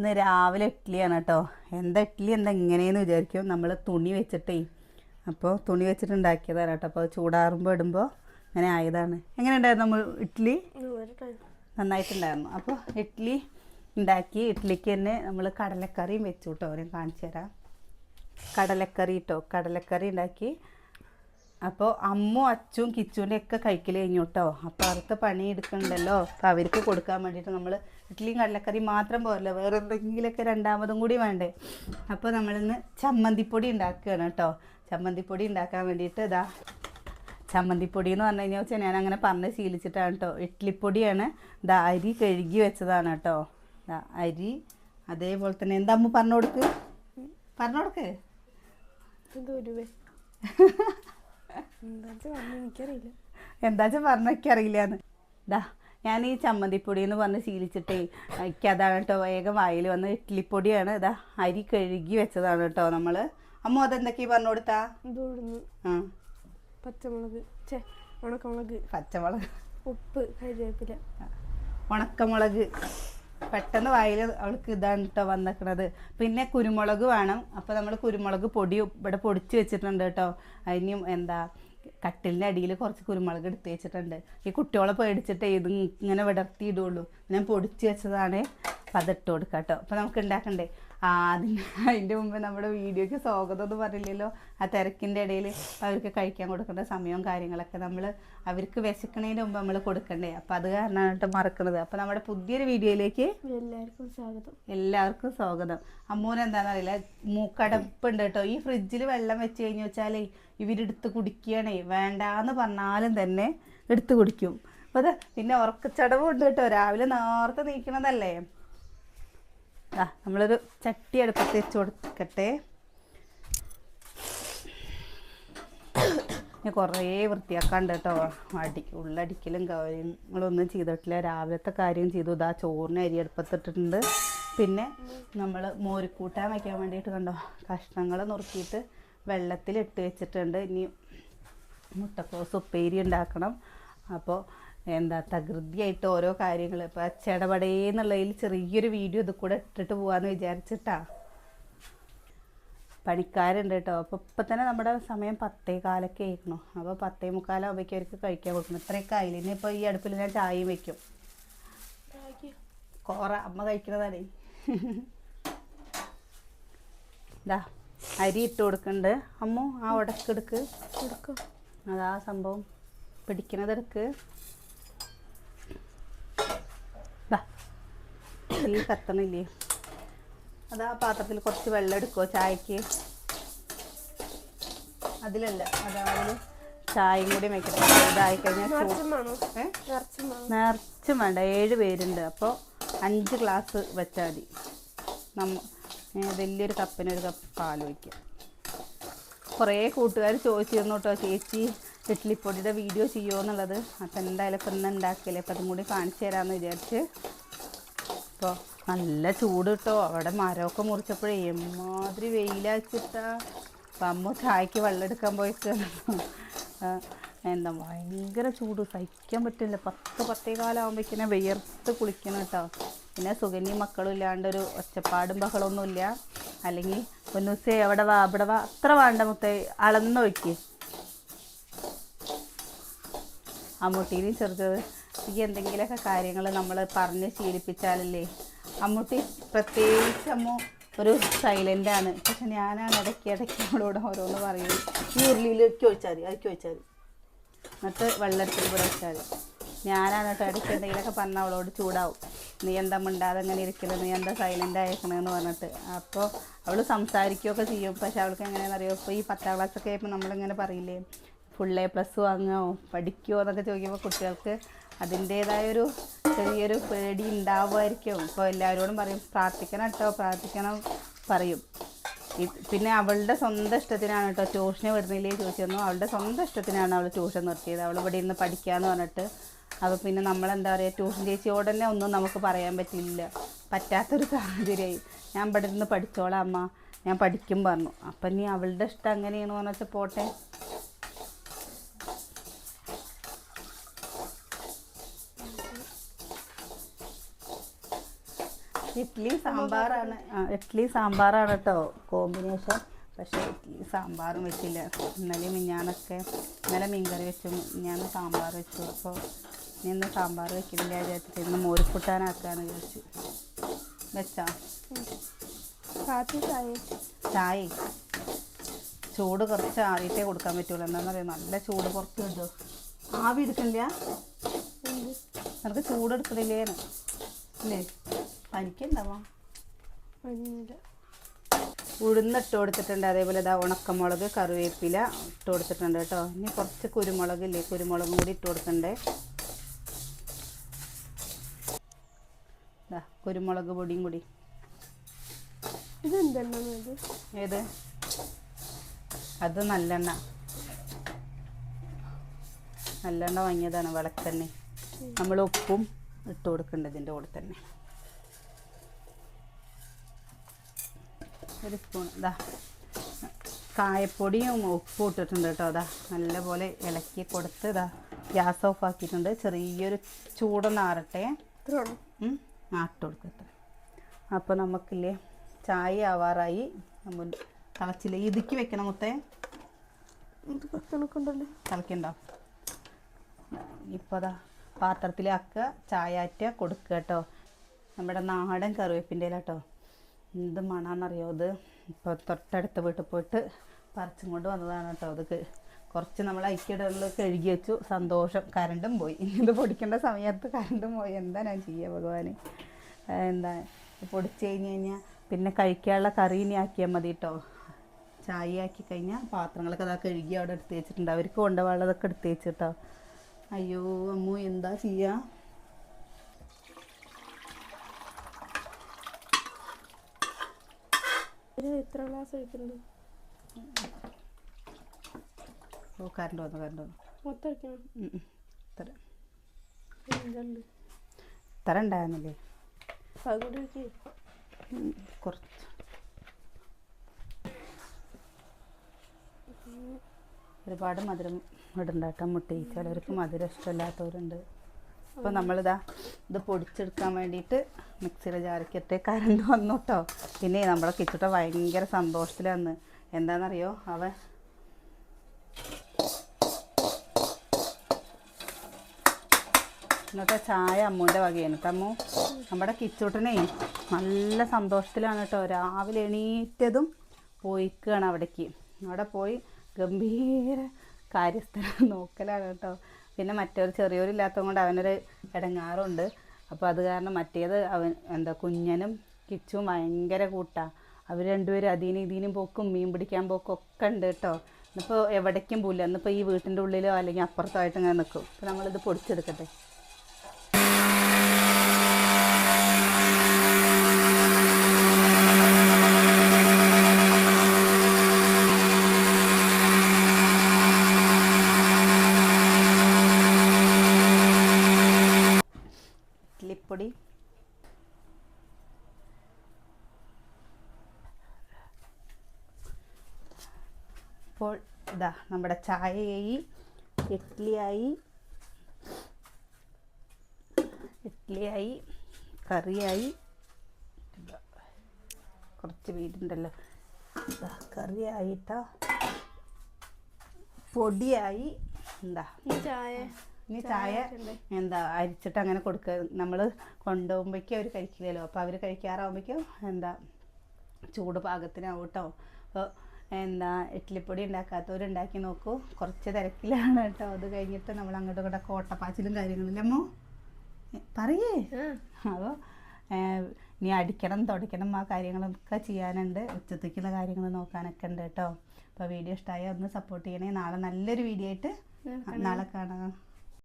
ഇന്ന് രാവിലെ ഇഡ്ഡലിയാണ് കേട്ടോ. എന്താ ഇഡ്ഡലി എന്താ ഇങ്ങനെയെന്ന് വിചാരിക്കും. നമ്മൾ തുണി വെച്ചിട്ടേ അപ്പോൾ തുണി വെച്ചിട്ട് ഉണ്ടാക്കിയതാണ് കേട്ടോ. അപ്പോൾ ചൂടാറുമ്പോൾ ഇടുമ്പോൾ അങ്ങനെ ആയതാണ്. എങ്ങനെ ഉണ്ടായിരുന്നു നമ്മൾ ഇഡ്ഡലി? നന്നായിട്ടുണ്ടായിരുന്നു. അപ്പോൾ ഇഡ്ഡലി ഉണ്ടാക്കി ഇഡ്ഡലിക്ക് തന്നെ നമ്മൾ കടലക്കറിയും വെച്ചു കേട്ടോ. അവരെയും കാണിച്ചു തരാം. കടലക്കറി കേട്ടോ കടലക്കറി ഉണ്ടാക്കി. അപ്പോൾ അമ്മും അച്ചും കിച്ചുവിന്റെ ഒക്കെ കഴിക്കൽ കഴിഞ്ഞു കേട്ടോ. അപ്പോൾ അടുത്ത പണി എടുക്കണ്ടല്ലോ. അപ്പോൾ അവർക്ക് കൊടുക്കാൻ വേണ്ടിയിട്ട് നമ്മൾ ഇഡ്ഡലിയും കടലക്കറി മാത്രം പോരല്ലോ. വേറെ എന്തെങ്കിലുമൊക്കെ രണ്ടാമതും കൂടി വേണ്ടേ. അപ്പോൾ നമ്മളിന്ന് ചമ്മന്തിപ്പൊടി ഉണ്ടാക്കുകയാണ് കേട്ടോ. ചമ്മന്തിപ്പൊടി ഉണ്ടാക്കാൻ വേണ്ടിയിട്ട് ഇതാ ചമ്മന്തിപ്പൊടി എന്ന് പറഞ്ഞു കഴിഞ്ഞാൽ വെച്ചാൽ ഞാൻ അങ്ങനെ പറഞ്ഞ് ശീലിച്ചിട്ടാണ് കേട്ടോ. ഇഡ്ഡലിപ്പൊടിയാണ് ഇതാ അരി കഴുകി വെച്ചതാണ് കേട്ടോ. അരി അതേപോലെ തന്നെ എന്താ അമ്മ പറഞ്ഞു കൊടുക്ക്? പറഞ്ഞു കൊടുക്ക്. എനിക്കറിയില്ല. എന്താ പറഞ്ഞൊക്കെ അറിയില്ലാന്ന് ദാ ഞാൻ ഈ ചമ്മന്തിപ്പൊടി എന്ന് പറഞ്ഞ് ശീലിച്ചിട്ടേ എനിക്കതാണ് കേട്ടോ വേഗം വായിൽ വന്ന് ഇഡ്ലിപ്പൊടിയാണ് ഇതാ അരി കഴുകി വെച്ചതാണ് കേട്ടോ നമ്മൾ അമ്മ അതെന്തൊക്കെയാ പറഞ്ഞു കൊടുത്താ പച്ചമുളക് ഉണക്കമുളക് പച്ചമുളക്. ഉപ്പ് കരിവേപ്പില ഉണക്കമുളക്. പെട്ടെന്ന് വായിൽ അവൾക്ക് ഇതാണ് കേട്ടോ വന്നിക്കണത്. പിന്നെ കുരുമുളക് വേണം. അപ്പോൾ നമ്മൾ കുരുമുളക് പൊടി ഇവിടെ പൊടിച്ച് വെച്ചിട്ടുണ്ട് കേട്ടോ അതിനും എന്താ കട്ടിലിന്റെ അടിയിൽ കുറച്ച് കുരുമുളക് എടുത്ത് വെച്ചിട്ടുണ്ട്. ഈ കുട്ടികളെ പേടിച്ചിട്ട് ഇത് ഇങ്ങനെ വിടർത്തി ഇടുള്ളൂ ഞാൻ പൊടിച്ച് വെച്ചതാണ്. അപ്പം അതിട്ട് കൊടുക്കാം കേട്ടോ അപ്പം നമുക്ക് ഉണ്ടാക്കണ്ടേ ആദ്യം അതിന് അതിന്റെ മുമ്പ് നമ്മുടെ വീഡിയോയ്ക്ക് സ്വാഗതം എന്ന് പറഞ്ഞില്ലല്ലോ? ആ തിരക്കിന്റെ ഇടയിൽ അവർക്ക് കഴിക്കാൻ കൊടുക്കേണ്ട സമയവും കാര്യങ്ങളൊക്കെ നമ്മൾ അവർക്ക് വിശക്കണതിന് മുമ്പ് നമ്മൾ കൊടുക്കണ്ടേ? അപ്പം അത് കാരണമാണ് കേട്ടോ മറക്കുന്നത് അപ്പം നമ്മുടെ പുതിയൊരു വീഡിയോയിലേക്ക് എല്ലാവർക്കും സ്വാഗതം. എല്ലാവർക്കും സ്വാഗതം. അമ്മൂന് എന്താണെന്നറിയില്ല? മൂക്കടപ്പുണ്ട് കേട്ടോ. ഈ ഫ്രിഡ്ജിൽ വെള്ളം വെച്ച് കഴിഞ്ഞ് വെച്ചാലേ ഇവരെടുത്ത് കുടിക്കുകയാണേ. വേണ്ടാന്ന് പറഞ്ഞാലും തന്നെ എടുത്ത് കുടിക്കും. അപ്പോൾ അത് പിന്നെ ഉറക്കച്ചടവും ഉണ്ട് കേട്ടോ. രാവിലെ നേരത്തെ നീക്കണതല്ലേ? ആ നമ്മളൊരു ചട്ടി അടുപ്പത്ത് വെച്ച് കൊടുക്കട്ടെ. ഞാൻ കുറേ വൃത്തിയാക്കാണ്ട് കേട്ടോ. അടി ഉള്ളടിക്കലും കാര്യങ്ങളൊന്നും ചെയ്തിട്ടില്ല. രാവിലത്തെ കാര്യം ചെയ്തു. ഇതാ ചോറിന് അരി അടുപ്പത്തിട്ടിട്ടുണ്ട് പിന്നെ നമ്മൾ മോരിക്കൂട്ടാൻ വയ്ക്കാൻ വേണ്ടിയിട്ട് കണ്ടോ കഷ്ണങ്ങൾ നുറുക്കിയിട്ട് വെള്ളത്തിൽ ഇട്ട് വെച്ചിട്ടുണ്ട്. ഇനി മുട്ടക്കോസ് ഉപ്പേരി ഉണ്ടാക്കണം. അപ്പോൾ എന്താ തകൃതിയായിട്ട് ഓരോ കാര്യങ്ങൾ ഇപ്പോൾ ചെടപടേന്നുള്ളതിൽ ചെറിയൊരു വീഡിയോ ഇത് കൂടെ ഇട്ടിട്ട് പോകാമെന്ന് വിചാരിച്ചിട്ടാ. പണിക്കാരുണ്ട് കേട്ടോ അപ്പോൾ ഇപ്പം തന്നെ നമ്മുടെ സമയം പത്തേ കാലൊക്കെ ആയിരുന്നു. അപ്പോൾ പത്തേ മുക്കാലാകുമ്പോഴേക്കും അവർക്ക് കഴിക്കാൻ കൊടുക്കണം ഇത്രയൊക്കെ ആയില്ല? ഇനി ഇപ്പോൾ ഈ അടുപ്പിൽ ഞാൻ ചായയും വെക്കും. കോറ അമ്മ കഴിക്കുന്നതാണേ ഇതാ അരി ഇട്ട് കൊടുക്കുന്നുണ്ട് അമ്മു ആ ഉടക്കെടുക്ക് കൊടുക്കും അതാ സംഭവം. പിടിക്കണതെടുക്ക് തീ കത്തണില്ലേ? അത് ആ പാത്രത്തിൽ കുറച്ച് വെള്ളം എടുക്കുമോ ചായക്ക്? അതിലല്ല അതായത് ചായയും കൂടി വെക്കട്ടെ. ഇതായി കഴിഞ്ഞാൽ നിറച്ചും വേണ്ട ഏഴ് പേരുണ്ട്. അപ്പോൾ അഞ്ച് ഗ്ലാസ് വെച്ചാൽ മതി. നമ്മ വലിയൊരു കപ്പിന് ഒരു കപ്പ് പാൽ വയ്ക്കുക കുറേ കൂട്ടുകാർ ചോദിച്ചിരുന്നു കേട്ടോ ചേച്ചി ഇഡ്ഡലിപ്പൊടിയുടെ വീഡിയോ ചെയ്യുമോ എന്നുള്ളത്? അപ്പം എന്തായാലും ഇപ്പം ഇന്ന് ഉണ്ടാക്കിയല്ലേ? അപ്പം അതും കൂടി കാണിച്ചു തരാമെന്ന് വിചാരിച്ച് അപ്പോൾ നല്ല ചൂട് കിട്ടോ അവിടെ മരമൊക്കെ മുറിച്ചപ്പോഴേ എമ്മാതിരി വെയിലാച്ചിട്ടാ അപ്പം അമ്മ ചായക്ക് വെള്ളം എടുക്കാൻ പോയിട്ട്. എന്താ ഭയങ്കര ചൂട്. സഹിക്കാൻ പറ്റില്ല. പത്ത് പത്തേ കാലമാകുമ്പോഴേക്കിനെ വിയർത്ത് കുളിക്കണം കേട്ടോ പിന്നെ സുഗന്യ മക്കളും ഇല്ലാണ്ടൊരു ഒച്ചപ്പാടും ബഹളമൊന്നുമില്ല അല്ലെങ്കിൽ ഒന്നുസേ അവിടെ വാ അവിടെ വാ. അത്ര വേണ്ട മുത്തേ. നോക്കി അമ്മൂട്ടീനെയും ചെറുത് ഈ എന്തെങ്കിലുമൊക്കെ കാര്യങ്ങൾ നമ്മൾ പറഞ്ഞ് ശീലിപ്പിച്ചാലല്ലേ? അമ്മൂട്ടി പ്രത്യേകിച്ച് അമ്മ ഒരു സൈലന്റ് ആണ്. പക്ഷെ ഞാനാണ് ഇടയ്ക്ക് ഇടയ്ക്ക് അവളോട് ഓരോന്ന് പറയും. ഈ ഉരുളിയിലേക്ക് ഒഴിച്ചാൽ മതി അതിലേക്ക് ഒഴിച്ചാൽ മതി എന്നിട്ട് വെള്ളത്തിൽ കൂടെ വെച്ചാൽ ഞാനാണ് കേട്ടോ ഇടയ്ക്ക് എന്തെങ്കിലുമൊക്കെ പറഞ്ഞാൽ അവളോട് ചൂടാവും. നീ എന്താ മിണ്ടാതെ അങ്ങനെ ഇരിക്കൽ നീ എന്താ സൈലന്റ് ആയിരിക്കണമെന്ന് പറഞ്ഞിട്ട്. അപ്പോൾ അവൾ സംസാരിക്കുകയൊക്കെ ചെയ്യും. പക്ഷെ അവൾക്ക് എങ്ങനെയാണെന്ന് അറിയോ ഇപ്പോൾ ഈ പത്താം ക്ലാസ്സൊക്കെ ആയപ്പോൾ നമ്മളിങ്ങനെ പറയില്ലേ? ഫുൾ എ പ്ലസ് വാങ്ങുമോ പഠിക്കുമോ എന്നൊക്കെ ചോദിക്കുമ്പോൾ കുട്ടികൾക്ക് അതിന്റേതായൊരു ചെറിയൊരു പേടി ഉണ്ടാവുമായിരിക്കും ഇപ്പോൾ എല്ലാവരോടും പറയും പ്രാർത്ഥിക്കണം കേട്ടോ പ്രാർത്ഥിക്കണം പറയും. പിന്നെ അവളുടെ സ്വന്തം ഇഷ്ടത്തിനാണ് കേട്ടോ ട്യൂഷന് വിടുന്നില്ലേ ചോദിച്ചിരുന്നു. അവളുടെ സ്വന്തം ഇഷ്ടത്തിനാണ് അവൾ ട്യൂഷൻ നിർത്തിയത്. അവൾ ഇവിടെ ഇരുന്ന് പഠിക്കാമെന്ന് പറഞ്ഞിട്ട്. അപ്പോൾ പിന്നെ നമ്മളെന്താ പറയുക ട്യൂഷൻ ചേച്ചിയോട് തന്നെ ഒന്നും നമുക്ക് പറയാൻ പറ്റില്ല. പറ്റാത്തൊരു സാഹചര്യമായി. ഞാൻ ഇവിടെ ഇരുന്ന് പഠിച്ചോളാം അമ്മ. ഞാൻ പഠിക്കും പറഞ്ഞു. അപ്പം നീ അവളുടെ ഇഷ്ടം അങ്ങനെയാണെന്ന് പറഞ്ഞാൽ പോട്ടെ. ഇഡ്ഡലി സാമ്പാറാണ്. ഇഡ്ഡലി സാമ്പാറാണ് കേട്ടോ കോമ്പിനേഷൻ. പക്ഷേ ഇഡ്ഡലി സാമ്പാറും വെച്ചില്ല. ഇന്നലെ മിഞ്ഞാന്നൊക്കെ ഇന്നലെ മീൻകറി വെച്ചു. ഞാൻ സാമ്പാർ വെച്ചു. അപ്പോൾ ഇനി ഇന്ന് സാമ്പാർ വെക്കില്ല വിചാരിച്ചിട്ട് ഇന്ന് മോരിക്കുട്ടാനാക്കാന്ന് വിചാരിച്ചു. വെച്ചാ? ചായ? ചൂട് കുറച്ച് ആദ്യത്തെ കൊടുക്കാൻ പറ്റുള്ളൂ. എന്താണെന്ന് അറിയാം നല്ല ചൂട് പുറത്ത് കിട്ടുമോ ആവി എടുക്കണില്ല? നിനക്ക് ചൂട് എടുക്കണില്ലേന്ന്. പനിയില്ല ഉഴുന്ന് ഇട്ട് കൊടുത്തിട്ടുണ്ട്. അതേപോലെ ഇതാ ഉണക്കമുളക് കറിവേപ്പില ഇട്ട് കൊടുത്തിട്ടുണ്ട് കേട്ടോ. ഇനി കുറച്ച് കുരുമുളക് ഇല്ലേ? കുരുമുളകും കൂടി ഇട്ട് ഇതാ കുരുമുളക് പൊടിയും കൂടി. ഇതെന്തെണ്ണ ഏത്? അത് നല്ലെണ്ണ. നല്ലെണ്ണ വാങ്ങിയതാണ് വിളക്കെണ്ണ നമ്മൾ ഉപ്പും ഇട്ട് കൊടുക്കേണ്ടതിന്റെ കൂടെ തന്നെ. ഒരു സ്പൂൺ ഇതാ കായപ്പൊടിയും ഉപ്പും ഇട്ടിട്ടുണ്ട് കേട്ടോ. അതാ നല്ലപോലെ ഇളക്കി കൊടുത്ത് ഇതാ ഗ്യാസ് ഓഫ് ആക്കിയിട്ടുണ്ട്. ചെറിയൊരു ചൂടൊന്ന് ആറട്ടെ. ആട്ട് കൊടുക്കട്ടെ അപ്പോൾ നമുക്കില്ലേ ചായ ആവാറായി. നമ്മൾ തിളച്ചില്ല? ഇതുക്കി വെക്കണം മുത്തേ? ഇത് കണക്കുണ്ടല്ലോ തിളക്കണ്ടോ? ഇപ്പോൾ അതാ പാത്രത്തിലാക്കുക ചായ ആറ്റുക കൊടുക്കുക കേട്ടോ. നമ്മുടെ നാടൻ കറിവേപ്പിന്റെ കേട്ടോ. എന്ത് മണാന്നറിയോ ഇത്? ഇപ്പോൾ തൊട്ടടുത്ത വീട്ടിൽ പോയിട്ട് പറിച്ചും കൊണ്ട് വന്നതാണ് കേട്ടോ അത് കുറച്ച് നമ്മൾ ഐക്യടകളിൽ കഴുകി വെച്ചു. സന്തോഷം. കരണ്ടും പോയി. ഇത് പൊടിക്കേണ്ട സമയത്ത് കരണ്ടും പോയി. എന്താ ഞാൻ ചെയ്യുക ഭഗവാന്? എന്താ? പൊടിച്ച് കഴിഞ്ഞ് കഴിഞ്ഞാൽ പിന്നെ കഴിക്കാനുള്ള കറി ഇനി ആക്കിയാൽ മതി കേട്ടോ. ചായ ആക്കി കഴിഞ്ഞാൽ പാത്രങ്ങളൊക്കെ അതാ കഴുകി അവിടെ എടുത്ത് വെച്ചിട്ടുണ്ട്. അവർക്ക് കൊണ്ടുപോകാനുള്ളതൊക്കെ എടുത്ത് വെച്ചിട്ടോ അയ്യോ അമ്മു എന്താ ചെയ്യുക ഇത് എത്ര ഗ്ലാസ് ഒഴിക്കുന്നത് ഓ കറണ്ട് വന്നു കറണ്ട് വന്നു. മൊത്തം ഒഴിക്കണം. ഇത്ര. ഇത്ര ഉണ്ടായിരുന്നില്ലേ? ഒഴിക്കേ. കുറച്ച്. ഒരുപാട് മധുരം ഇടണ്ടാട്ടം മുട്ടി ചിലവർക്ക് മധുരം ഇഷ്ടമില്ലാത്തവരുണ്ട്. അപ്പോൾ നമ്മളിതാ ഇത് പൊടിച്ചെടുക്കാൻ വേണ്ടിയിട്ട് മിക്സിയുടെ ജാരക്കത്തെ കറണ്ട് വന്നു കേട്ടോ പിന്നെ നമ്മളെ കിച്ചിട്ട ഭയങ്കര സന്തോഷത്തിലാണ് എന്താണെന്നറിയോ അവൻ ഇന്നത്തെ ചായ അമ്മൂന്റെ വകയാണ് അമ്മു. നമ്മുടെ കിച്ചൂട്ടനെ നല്ല സന്തോഷത്തിലാണ് കേട്ടോ. രാവിലെ എണീറ്റതും പോയിക്കുകയാണ് അവിടേക്ക്. അവിടെ പോയി ഗംഭീര കാര്യസ്ഥലം നോക്കലാണ് കേട്ടോ. പിന്നെ മറ്റൊരു ചെറിയൊരില്ലാത്തത് കൊണ്ട് അവനൊരു ഇടങ്ങാറുണ്ട് അപ്പോൾ അത് കാരണം മറ്റേത് അവൻ എന്താ കുഞ്ഞനും കിച്ചും ഭയങ്കര കൂട്ടാണ് അവർ രണ്ടുപേരും അതിനും ഇതിനും പോക്കും മീൻ പിടിക്കാൻ പോക്കും ഒക്കെ ഉണ്ട് കേട്ടോ ഇന്നിപ്പോൾ എവിടേക്കും പോകില്ല ഇന്നിപ്പോൾ ഈ വീട്ടിന്റെ ഉള്ളിലോ അല്ലെങ്കിൽ അപ്പുറത്തോ ആയിട്ട് ഇങ്ങനെ നിൽക്കും അപ്പോൾ നമ്മളിത് പൊടിച്ചെടുക്കട്ടെ. ഇപ്പോൾ ഇതാ നമ്മുടെ ചായയായി ഇഡ്ഡലിയായി ഇഡ്ഡലിയായി കറിയായി. കുറച്ച് വീടുണ്ടല്ലോ. എന്താ കറിയായിട്ടോ? പൊടിയായി. എന്താ ചായ. ഇനി ചായ എന്താ അരിച്ചിട്ട് അങ്ങനെ കൊടുക്കുക. നമ്മൾ കൊണ്ടുപോകുമ്പോഴേക്കും അവർ കഴിക്കില്ലല്ലോ. അപ്പോൾ അവർ കഴിക്കാറാകുമ്പോഴേക്കും എന്താ ചൂട് പാകത്തിനാവും കേട്ടോ അപ്പോൾ എന്താ ഇഡ്ഡലിപ്പൊടി ഉണ്ടാക്കാത്തവരുണ്ടാക്കി നോക്കൂ. കുറച്ച് തിരക്കിലാണ് കേട്ടോ. അത് കഴിഞ്ഞിട്ട് നമ്മൾ അങ്ങോട്ടും ഇങ്ങോട്ടൊക്കെ ഓട്ടപ്പാച്ചിലും കാര്യങ്ങളില്ല അമ്മോ? ഏ, പറയേ. അപ്പോൾ ഇനി അടിക്കണം തുടയ്ക്കണം ആ കാര്യങ്ങളൊക്കെ ചെയ്യാനുണ്ട്. ഉച്ചത്തേക്കുള്ള കാര്യങ്ങൾ നോക്കാനൊക്കെ ഉണ്ട് കേട്ടോ. അപ്പോൾ വീഡിയോ ഇഷ്ടമായ ഒന്ന് സപ്പോർട്ട് ചെയ്യണേ. നാളെ നല്ലൊരു വീഡിയോ ആയിട്ട് നാളെ കാണാം.